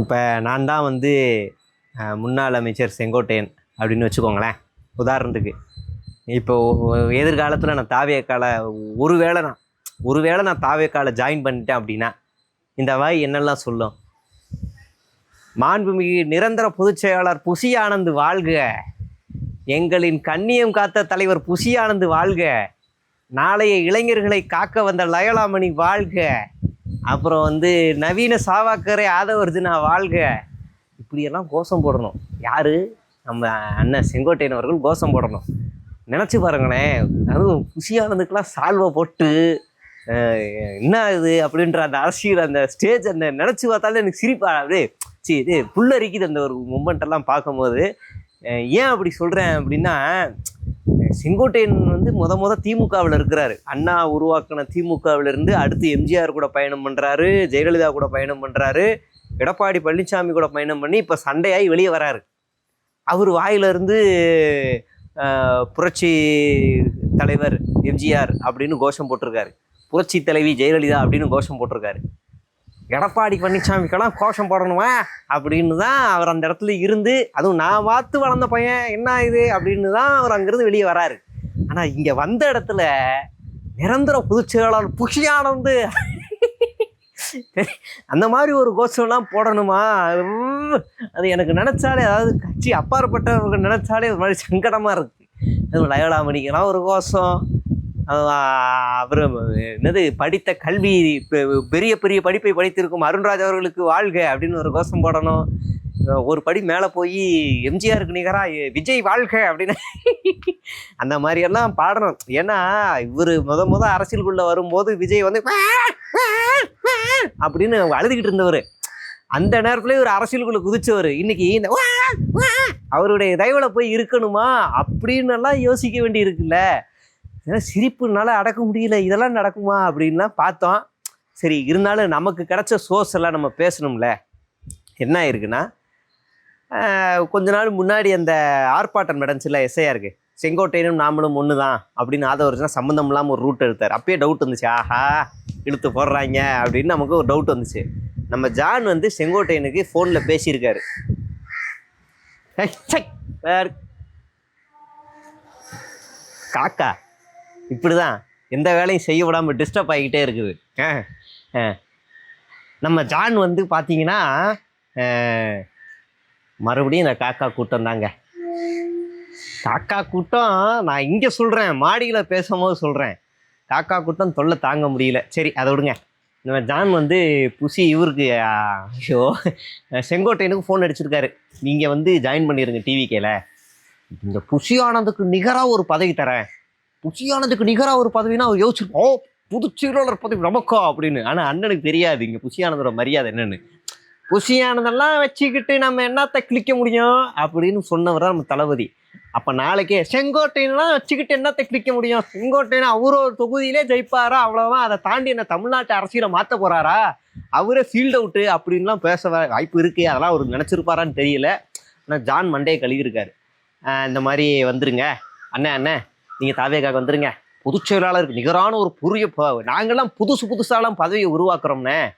இப்போ நான் தான் வந்து முன்னாள் அமைச்சர் செங்கோட்டையன் அப்படின்னு வச்சுக்கோங்களேன். உதாரணத்துக்கு. இப்போ எதிர்காலத்தில் நான் தாவியக்கால ஒருவேளை நான் ஒருவேளை நான் தாவியக்கால ஜாயின் பண்ணிட்டேன் அப்படின்னா இந்த வாய் என்னெல்லாம் சொல்லும்? மாண்புமிகு நிரந்தர பொதுச் செயலாளர் புசி ஆனந்து வாழ்க. எங்களின் கண்ணியம் காத்த தலைவர் புசி ஆனந்து வாழ்க. நாளைய இளைஞர்களை காக்க வந்த லயலாமணி வாழ்க. அப்புறம் வந்து நவீன சாவாக்கரை ஆதவர்ஜுனா வாழ்க. இப்படியெல்லாம் கோஷம் போடணும். யார்? நம்ம அண்ணன் செங்கோட்டையன் அவர்கள் கோஷம் போடணும். நினச்சி பாருங்களேன். அதுவும் குஷியானதுக்கெல்லாம் சால்வை போட்டு என்ன இது அப்படின்ற அந்த அரசியல் அந்த ஸ்டேஜ் அந்த நினச்சி பார்த்தாலே எனக்கு சிரிப்பா அப்படியே சி இது புல்லரிக்குது அந்த ஒரு மூமெண்ட் எல்லாம் பார்க்கும்போது. ஏன் அப்படி சொல்கிறேன் அப்படின்னா செங்கோட்டையன் வந்து முத முத திமுகவில் இருக்கிறாரு. அண்ணா உருவாக்கின திமுகவில் இருந்து அடுத்து எம்ஜிஆர் கூட பயணம் பண்ணுறாரு ஜெயலலிதா கூட பயணம் பண்ணுறாரு எடப்பாடி பழனிசாமி கூட பயணம் பண்ணி இப்போ சண்டையாகி வெளியே வராரு. அவர் வாயிலிருந்து புரட்சி தலைவர் எம்ஜிஆர் அப்படின்னு கோஷம் போட்டிருக்காரு. புரட்சி தலைவி ஜெயலலிதா அப்படின்னு கோஷம் போட்டிருக்காரு. எடப்பாடி பழனிசாமிக்கெல்லாம் கோஷம் போடணுமா? அப்படின்னு தான் அவர் அந்த இடத்துல இருந்து அதுவும் நான் பார்த்து வளர்ந்த பையன் என்ன இது? அப்படின்னு தான் அவர் அங்கேருந்து வெளியே வராரு. ஆனால் இங்கே வந்த இடத்துல நிரந்தர பொதுச் செயலாளர் புஷியானந்து. அந்த மாதிரி ஒரு கோஷம்லாம் போடணுமா? அது எனக்கு நினச்சாலே அதாவது கட்சி அப்பாற்பட்டவங்க நினச்சாலே ஒரு மாதிரி சங்கடமாக இருக்குது அதுவும் லயோலாமணிக்கெல்லாம் ஒரு கோஷம். அப்புறம் என்னது படித்த கல்வி பெரிய பெரிய படிப்பை படித்திருக்கும் அருண்ராஜ் அவர்களுக்கு வாழ்க அப்படின்னு ஒரு கோஷம் போடணும். ஒரு படி மேலே போய் எம்ஜிஆருக்கு நிகராக விஜய் வாழ்க அப்படின்னு. அந்த மாதிரியெல்லாம் பாடணும். ஏன்னா இவர் முத முத அரசியலுக்குள்ளே வரும்போது விஜய் வந்து அப்படின்னு அழுதுகிட்டு இருந்தவர். அந்த நேரத்தில் ஒரு அரசியலுக்குள்ளே குதிச்சவர். இன்னைக்கு இந்த அவருடைய தயவில் போய் இருக்கணுமா? அப்படின்னு எல்லாம் யோசிக்க வேண்டி இருக்குல்ல ஏன்னா சிரிப்புனால அடக்க முடியல இதெல்லாம் நடக்குமா அப்படின்லாம் பார்த்தோம். சரி இருந்தாலும் நமக்கு கிடச்ச சோர்ஸ் எல்லாம் நம்ம பேசணும்ல. என்ன ஆயிருக்குன்னா கொஞ்ச நாள் முன்னாடி அந்த ஆர்ப்பாட்டம் நடந்துச்சுல எஸ்ஐஆருக்கு செங்கோட்டையனும் நாமளும் ஒன்று தான் அப்படின்னு ஆதவர்ஜனா சம்மந்தம் இல்லாமல் ஒரு ரூட் எடுத்தார். அப்பயே டவுட் வந்துச்சு. ஆஹா இழுத்து போடுறாங்க அப்படின்னு நமக்கு ஒரு டவுட் வந்துச்சு. நம்ம ஜான் வந்து செங்கோட்டையனுக்கு ஃபோனில் பேசியிருக்காரு. காக்கா. இப்படி தான் எந்த வேலையும் செய்ய விடாமல் டிஸ்டர்ப் ஆகிக்கிட்டே இருக்குது. ஆ, ஆ. நம்ம ஜான் வந்து பார்த்தீங்கன்னா மறுபடியும் இந்த காக்கா கூட்டம் தாங்க. காக்கா கூட்டம் நான் இங்கே சொல்கிறேன் மாடியில் பேசும்போது சொல்கிறேன் காக்கா கூட்டம் தொல்லை தாங்க முடியல. சரி அதை விடுங்க. நம்ம ஜான் வந்து புசி இவருக்கு ஐயோ செங்கோட்டையனுக்கு ஃபோன் அடிச்சிருக்காரு. நீங்கள் வந்து ஜாயின் பண்ணிடுங்க டிவிக்கேல இந்த புசி ஆனந்துக்கு நிகராக ஒரு பதவி தரேன். புசி ஆனந்துக்கு நிகராக ஒரு பதவினா அவர் யோசிச்சிருப்போம் ஓ புதுச்சேரியாளர் பதவி நமக்கா அப்படின்னு. ஆனால் அண்ணனுக்கு தெரியாது. இங்கே புசி ஆனந்தோட மரியாதை என்னன்னு. புசி ஆனந்தெல்லாம் வச்சுக்கிட்டு நம்ம என்னத்தை கிளிக்க முடியும் அப்படின்னு சொன்னவர் தான் நம்ம தளபதி. அப்போ நாளைக்கே செங்கோட்டையெல்லாம் வச்சுக்கிட்டு என்னத்தை கிளிக்க முடியும்? செங்கோட்டையன் அவரு ஒரு தொகுதியிலே ஜெயிப்பாரா? அவ்வளோதான் அதை தாண்டி என்ன தமிழ்நாட்டு அரசியலை மாற்ற போறாரா? அவரே ஃபீல்ட் அவுட்டு அப்படின்லாம் பேச வாய்ப்பு இருக்கு. அதெல்லாம் அவர் நினச்சிருப்பாரான்னு தெரியல. ஆனால் ஜான் மண்டே கழுவிருக்காரு இந்த மாதிரி வந்துருங்க. அண்ணே அண்ணே. நீங்கள் தாவேக்காக வந்துருங்க. பொதுச் செயலாளருக்கு நிகரான ஒரு புரிய ப- புதுசு புதுசாலாம் பதவியை உருவாக்குறோம்னே.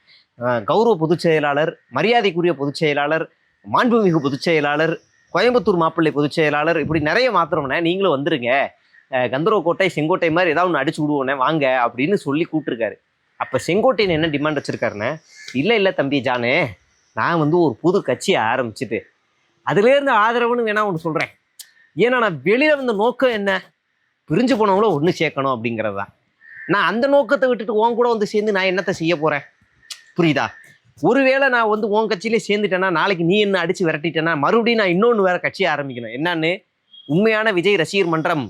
கௌரவ பொதுச் செயலாளர் மரியாதைக்குரிய பொதுச் செயலாளர் மாண்புமிகு பொதுச் செயலாளர் கோயம்புத்தூர் மாப்பிள்ளை பொதுச் செயலாளர் இப்படி நிறைய மாத்திரம்னே நீங்களும் வந்துருங்க. ஆஹ் கோட்டை செங்கோட்டை மாதிரி ஏதாவது ஒன்று அடிச்சு விடுவோண்ணே வாங்க அப்படின்னு சொல்லி கூப்பிட்டுருக்காரு. அப்போ செங்கோட்டையன் என்ன டிமாண்ட் வச்சுருக்காருண்ணே இல்லை இல்லை தம்பி ஜானு நான் வந்து ஒரு புது கட்சியை ஆரம்பிச்சுட்டு அதுலேருந்து ஆதரவுன்னு வேணா ஒன்று சொல்கிறேன் ஏன்னா நான் வெளியில் வந்த நோக்கம் என்ன? பிரிஞ்சு போனவங்கள ஒன்று சேர்க்கணும் அப்படிங்கிறது தான். நான் அந்த நோக்கத்தை விட்டுட்டு உன் கூட வந்து சேர்ந்து நான் என்னத்தை செய்ய போகிறேன் புரியுதா? ஒருவேளை நான் வந்து உன் கட்சியிலே சேர்ந்துட்டேன்னா நாளைக்கு நீ என்ன அடித்து விரட்டிட்டேன்னா மறுபடியும் நான் இன்னொன்று வேற கட்சியை ஆரம்பிக்கணும். என்னன்னு? உண்மையான விஜய் ரசிகர் மன்றம்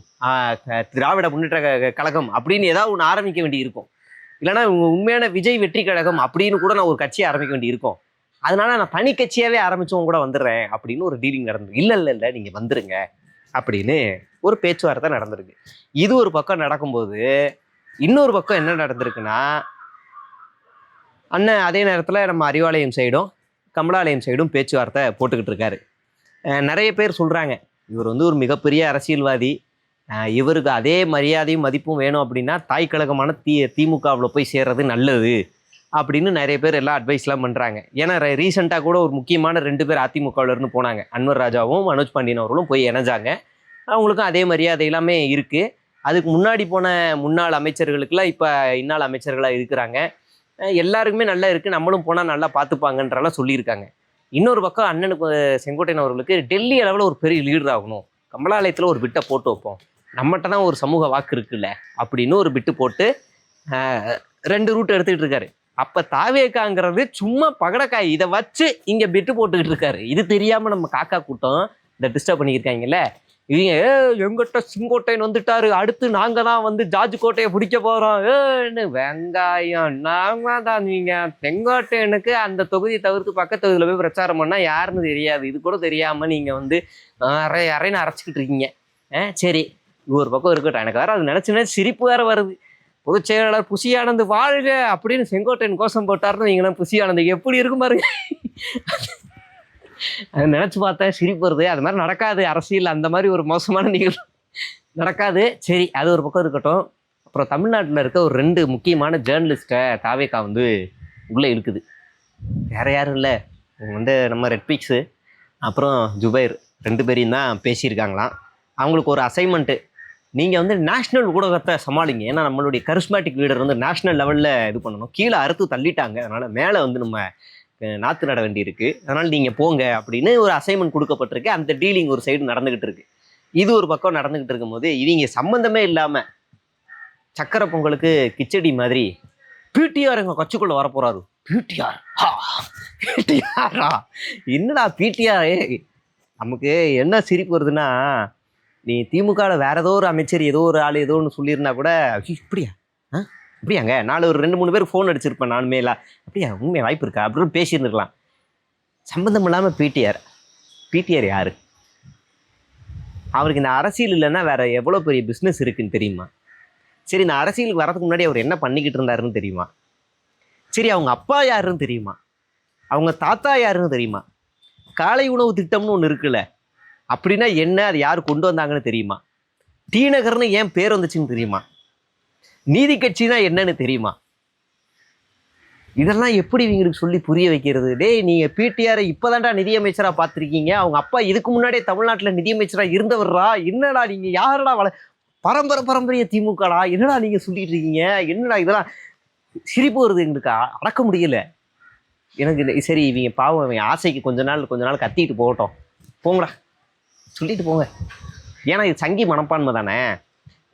திராவிட முன்னேற்ற க- கழகம் அப்படின்னு ஏதாவது ஒன்று ஆரம்பிக்க வேண்டி இருக்கும் இல்லைன்னா உண்மையான விஜய் வெற்றி கழகம் அப்படின்னு கூட நான் ஒரு கட்சியை ஆரம்பிக்க வேண்டி இருக்கும் அதனால நான் தனி கட்சியாகவே ஆரம்பித்தவங்க கூட வந்துடுறேன் அப்படின்னு ஒரு டீலிங் நடந்தது இல்லை இல்லை இல்லை நீங்கள் வந்துடுங்க அப்படின்னு ஒரு பேச்சுவார்த்தை நடந்திருக்கு. இது ஒரு பக்கம் நடக்கும்போது இன்னொரு பக்கம் என்ன நடந்திருக்குன்னா அண்ணன் அதே நேரத்தில் நம்ம அறிவாலயம் சைடும் கமலாலயம் சைடும் பேச்சுவார்த்தை போட்டுக்கிட்டு இருக்காரு. நிறைய பேர் சொல்கிறாங்க இவர் வந்து ஒரு மிகப்பெரிய அரசியல்வாதி. இவருக்கு அதே மரியாதையும் மதிப்பும் வேணும் அப்படின்னா தாய் கழகமான தி திமுகவில் போய் சேர்றது நல்லது அப்படின்னு நிறைய பேர் எல்லாம் அட்வைஸ்லாம் பண்ணுறாங்க ஏன்னா ரீசெண்டாக கூட ஒரு முக்கியமான ரெண்டு பேர் அதிமுகவிலேருந்து போனாங்க. அன்வர் ராஜாவும் மனோஜ் பாண்டியன் அவர்களும் போய் இணைஞ்சாங்க. அவங்களுக்கும் அதே மரியாதை எல்லாமே இருக்குது அதுக்கு முன்னாடி போன முன்னாள் அமைச்சர்களுக்கெல்லாம் இப்போ இந்நாள் அமைச்சர்களாக இருக்கிறாங்க. எல்லாருக்குமே நல்லா இருக்குது நம்மளும் போனால் நல்லா பார்த்துப்பாங்கன்றலாம் சொல்லியிருக்காங்க. இன்னொரு பக்கம் அண்ணனுக்கு செங்கோட்டையன் அவர்களுக்கு டெல்லி அளவில் ஒரு பெரிய லீடர் ஆகணும். கமலாலயத்தில் ஒரு பிட்டை போட்டு வைப்போம். நம்மகிட்ட தான் ஒரு சமூக வாக்கு இருக்குல்ல அப்படின்னு ஒரு பிட்டு போட்டு ரெண்டு ரூட் எடுத்துக்கிட்டு இருக்காரு. அப்போ தாவேக்காங்கிறது சும்மா பகடக்காய் இதை வச்சு இங்கே பிட்டு போட்டுக்கிட்டு இருக்காரு. இது தெரியாமல் நம்ம காக்கா கூட்டம் இந்த டிஸ்டர்ப் பண்ணியிருக்காங்கல்ல. இவங்க ஏ எங்கிட்ட சிங்கோட்டையன் வந்துட்டாரு. அடுத்து நாங்க தான் வந்து ஜார்ஜ் கோட்டையை பிடிக்க போறோம். ஏன்னு வெங்காயம். நாங்கள் தான் நீங்க செங்கோட்டையனுக்கு அந்த தொகுதியை தவிர்த்து பக்கத்து தொகுதியில் போய் பிரச்சாரம் பண்ணா யாருன்னு தெரியாது. இது கூட தெரியாம நீங்க வந்து அரை அரைன்னு அரைச்சிக்கிட்டு இருக்கீங்க. ஆ சரி. ஒரு பக்கம் இருக்கட்டும். எனக்கு வேற அது நினைச்சு சிரிப்பு வேற வருது. பொதுச் செயலாளர் புசியானந்து வாழ்க அப்படின்னு செங்கோட்டையன் கோஷம் போட்டாருன்னு நீங்களாம் புசியானந்து. எப்படி இருக்கும் பாருங்க. நினச்சி பார்த்தேன் சிரிப்பு வருது. அது மாதிரி நடக்காது அரசியல் அந்த மாதிரி ஒரு மோசமான நிகழ்வு. நடக்காது. சரி அது ஒரு பக்கம் இருக்கட்டும். அப்புறம் தமிழ்நாட்டில் இருக்க ஒரு ரெண்டு முக்கியமான ஜேர்னலிஸ்ட்டை தாவேக்கா வந்து உள்ளே இருக்குது வேற யாரும் இல்லை. வந்து நம்ம ரெட்பிக்ஸு அப்புறம் ஜுபைர் ரெண்டு பேரையும் தான் பேசியிருக்காங்களாம். அவங்களுக்கு ஒரு அசைன்மெண்ட்டு நீங்கள் வந்து நேஷ்னல் ஊடகத்தை சமாளிங்க. ஏன்னா நம்மளுடைய கரிஸ்மேட்டிக் லீடர் வந்து நேஷ்னல் லெவலில் இது பண்ணணும். கீழே அறுத்து தள்ளிட்டாங்க. அதனால் மேலே வந்து நம்ம நாற்று நட வேண்டியிருக்கு. அதனால் நீங்கள் போங்க அப்படின்னு ஒரு அசைன்மெண்ட் கொடுக்கப்பட்டிருக்கு. அந்த டீலிங் ஒரு சைடு நடந்துக்கிட்டு இருக்கு. இது ஒரு பக்கம் நடந்துக்கிட்டு இருக்கும்போது இவங்க சம்மந்தமே இல்லாமல் சக்கரை பொங்கலுக்கு கிச்சடி மாதிரி பிடிஆர் எங்கள் கட்சிக்குள்ளே வரப்போறாரு. பிடிஆர் பிடிஆரா என்னடா பிடிஆர் நமக்கு என்ன சிரிப்பு வருதுன்னா நீ திமுகவில் வேறு ஏதோ ஒரு அமைச்சர் ஏதோ ஒரு ஆள் ஏதோ ஒன்று சொல்லியிருந்தா கூட இப்படியா? ஆ? அப்படியாங்க நாலு ஒரு ரெண்டு மூணு பேர் ஃபோன் அடிச்சிருப்பேன் நானுமே இல்லை. அப்படியா? உண்மை வாய்ப்பு இருக்கா? அப்படின்னு பேசியிருந்துருக்கலாம். சம்மந்தம் இல்லாமல் பிடிஆர் பிடிஆர் யார்? அவருக்கு இந்த அரசியல் இல்லைன்னா வேறு எவ்வளோ பெரிய பிஸ்னஸ் இருக்குன்னு தெரியுமா? சரி இந்த அரசியலுக்கு வரதுக்கு முன்னாடி அவர் என்ன பண்ணிக்கிட்டு இருந்தாருன்னு தெரியுமா? சரி அவங்க அப்பா யாருன்னு தெரியுமா? அவங்க தாத்தா யாருன்னு தெரியுமா? காலை உணவு திட்டம்னு ஒன்று இருக்குல்ல. அப்படின்னா என்ன அது யார் கொண்டு வந்தாங்கன்னு தெரியுமா? டி நகர்னு ஏன் பேர் வந்துச்சுன்னு தெரியுமா? நீதி கட்சினா என்னன்னு தெரியுமா? இதெல்லாம் எப்படி இவங்களுக்கு சொல்லி புரிய வைக்கிறது? டேய் நீங்கள் பிடிஆரை இப்போதான்டா நிதியமைச்சராக பார்த்துருக்கீங்க. அவங்க அப்பா இதுக்கு முன்னாடியே தமிழ்நாட்டில் நிதியமைச்சராக இருந்தவர்ரா? என்னடா நீங்கள் யாரடா வள? பரம்பரை பரம்பரைய திமுகடா? என்னடா நீங்கள் சொல்லிட்டு இருக்கீங்க? என்னடா இதெல்லாம்? சிரிப்பு வருது எங்களுக்கு? அடக்க முடியல. எனக்கு சரி இவங்க பாவம் இவங்க ஆசைக்கு கொஞ்ச நாள் கொஞ்ச நாள் கத்திட்டு போகட்டும். போங்கடா. சொல்லிட்டு போங்க. ஏன்னா இது சங்கி மனப்பான்மை தானே?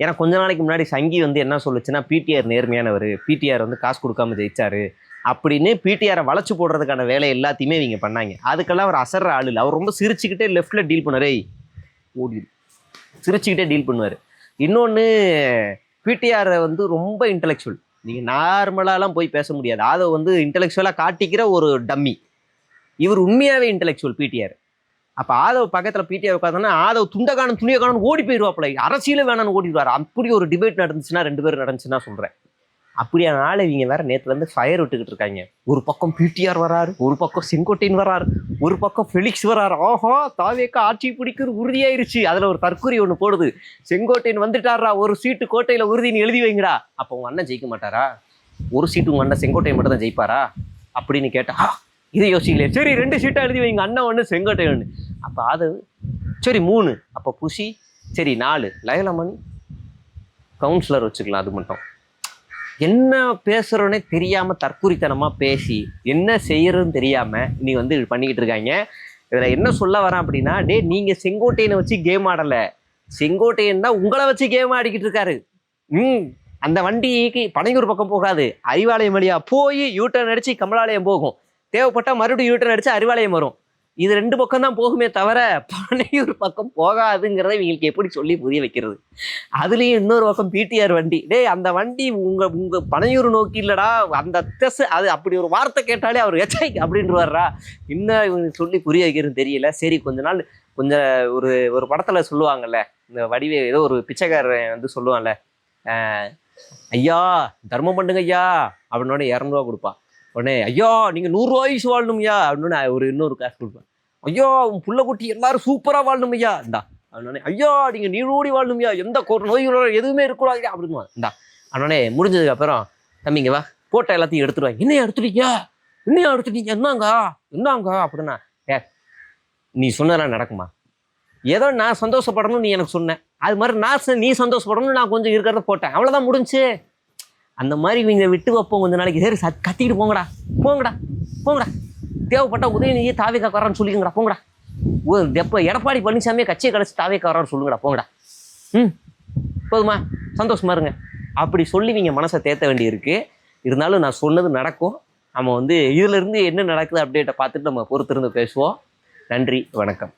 ஏன்னா கொஞ்ச நாளைக்கு முன்னாடி சங்கி வந்து என்ன சொல்லுச்சுன்னா பிடிஆர் நேர்மையானவர் பிடிஆர் வந்து காசு கொடுக்காம ஜெயிச்சாரு அப்படின்னு பிடிஆரை வளைச்சு போடுறதுக்கான வேலை எல்லாத்தையுமே இவங்க பண்ணாங்க. அதுக்கெல்லாம் அவர் அசர்ற ஆள் இல்லை. அவர் ரொம்ப சிரிச்சுக்கிட்டே லெஃப்டில் டீல் பண்ணாரு "ஏய், ஓடி சிரிச்சுக்கிட்டே டீல் பண்ணுவார். இன்னொன்று பிடிஆரை வந்து ரொம்ப இன்டலெக்சுவல் நீங்கள் நார்மலாலாம் போய் பேச முடியாது. அதை வந்து இன்டலெக்சுவலாக காட்டிக்கிற ஒரு டம்மி இவர் உண்மையாகவே இன்டலெக்சுவல் பிடிஆர் அப்போ ஆதவ் பக்கத்தில் பிடிஆர் உட்காந்தோன்னா ஆதவ் துண்டை காணும் ஓடி போயிடுவாப்புல அரசியல வேணாம்னு ஓடிடுவார். அப்படி ஒரு டிபேட் நடந்துச்சுன்னா ரெண்டு பேரும் நடந்துச்சுன்னா சொல்கிறேன் அப்படியான ஆளை இவங்க வேற. நேற்றுலேருந்து ஃபயர் விட்டுக்கிட்டு இருக்காங்க. ஒரு பக்கம் பிடிஆர் வராரு ஒரு பக்கம் செங்கோட்டையன் வராரு ஒரு பக்கம் ஃபெலிக்ஸ் வராரு. ஆஹா தாவேக்கா ஆட்சி பிடிக்கிறது உறுதியாயிருச்சு. அதில் ஒரு தற்கூரி ஒன்று போடுது. செங்கோட்டையன் வந்துட்டாரா ஒரு சீட்டு கோட்டையில் உறுதின்னு எழுதி வைங்கடா. அப்போ உங்கள் அண்ணன் ஜெயிக்க மாட்டாரா? ஒரு சீட்டு உங்கள் அண்ணன் செங்கோட்டையன் மட்டும் தான் ஜெயிப்பாரா? அப்படின்னு கேட்டா இதை யோசிக்கலையே. சரி ரெண்டு சீட்டாக எழுதி வைங்க. அண்ணன் ஒன்று செங்கோட்டை ஒன்று அப்போ அது சரி மூணு. அப்போ புஷி சரி நாலு. லயலமணி கவுன்சிலர் வச்சுக்கலாம் அது மட்டும். என்ன பேசுகிறோன்னே தெரியாமல் தற்குறித்தனமா பேசி என்ன செய்யறதுன்னு தெரியாமல் நீ வந்து பண்ணிக்கிட்டு இருக்காங்க. இதில் என்ன சொல்ல வரேன் அப்படின்னா டே நீங்கள் செங்கோட்டையனை வச்சு கேம் ஆடலை. செங்கோட்டையன் தான் உங்களை வச்சு கேம் ஆடிக்கிட்டு இருக்காரு. ம் அந்த வண்டிக்கு பனையூர் பக்கம் போகாது. அறிவாலயம் வழியாக போய் யூட்டர்ன் அடிச்சு கமலாலயம் போகும். தேவைப்பட்டா மறுபடியும் யூட்டர் அடிச்சு அறிவாலயம் வரும். இது ரெண்டு பக்கம் தான் போகுமே தவிர பனையூர் பக்கம் போகாதுங்கிறத இவங்களுக்கு எப்படி சொல்லி புரிய வைக்கிறது? அதுலேயும் இன்னொரு பக்கம் பிடிஆர் வண்டி. டேய் அந்த வண்டி உங்கள் உங்கள் பனையூர் நோக்கி இல்லைடா அந்த திசை அது அப்படி ஒரு வார்த்தை கேட்டாலே அவர் எச்சை அப்படின்ட்டு வர்றா இன்னும் இவங்க சொல்லி புரிய வைக்கிறது தெரியல. சரி கொஞ்ச நாள் கொஞ்சம் ஒரு ஒரு படத்தில் சொல்லுவாங்கல்ல இந்த வடிவே ஏதோ ஒரு பிச்சைக்காரன் வந்து சொல்லுவான்ல ஐயா தர்மம் பண்ணுங்க ஐயா அப்படின்னோட இரநூறுவா கொடுப்பா. உடனே ஐயா நீங்க நூறுரூவாய்க்கு வாழணும்யா அப்படின்னு ஒரு இன்னொரு காசு கொடுப்பேன். ஐயா உன் புள்ள குட்டி எல்லாரும் சூப்பராக வாழணும் ஐயா. இந்தா. அவனே ஐயா நீங்கள் நீரோடி வாழணும்யா எந்த கொ- நோய் எதுவுமே இருக்கக்கூடாது அப்படின்னு இந்தா. அவனே முடிஞ்சதுக்கு அப்புறம் தம்பிங்க வா. போட்டோ எல்லாத்தையும் எடுத்துருவாங்க என்னையா எடுத்துட்டீங்க? என்னையா எடுத்துட்டீங்க? என்னங்க? என்னங்க? அப்படின்னா ஏ நீ சொன்னதெல்லாம் நடக்குமா? ஏதோ நான் சந்தோஷப்படணும்னு நீ எனக்கு சொன்னேன் அது மாதிரி நான் நீ சந்தோஷப்படணும்னு நான் கொஞ்சம் இருக்கிறத போட்டேன். அவ்வளோதான் முடிஞ்சு. அந்த மாதிரி இவங்க விட்டு வைப்போம் கொஞ்ச நாளைக்கு சரி சத் கத்திக்கிட்டு போங்கடா போங்கடா போங்கடா. தேவைப்பட்ட உதயநிதியை தாவேக்கா வரான்னு சொல்லிக்கங்கடா போங்கடா. ஓ எப்போ எடப்பாடி பழனிசாமியை கட்சியை கழிச்சு தாவேக்கா வரான்னு சொல்லுங்கடா போங்கடா. ம் போதுமா? சந்தோஷமா இருங்க. அப்படி சொல்லி நீங்கள் மனசை தேத்த வேண்டியிருக்கு. இருந்தாலும் நான் சொன்னது நடக்கும். நம்ம வந்து இதிலிருந்து என்ன நடக்குது அப்டேட்டை பார்த்துட்டு நம்ம பொறுத்திருந்து பேசுவோம். நன்றி வணக்கம்.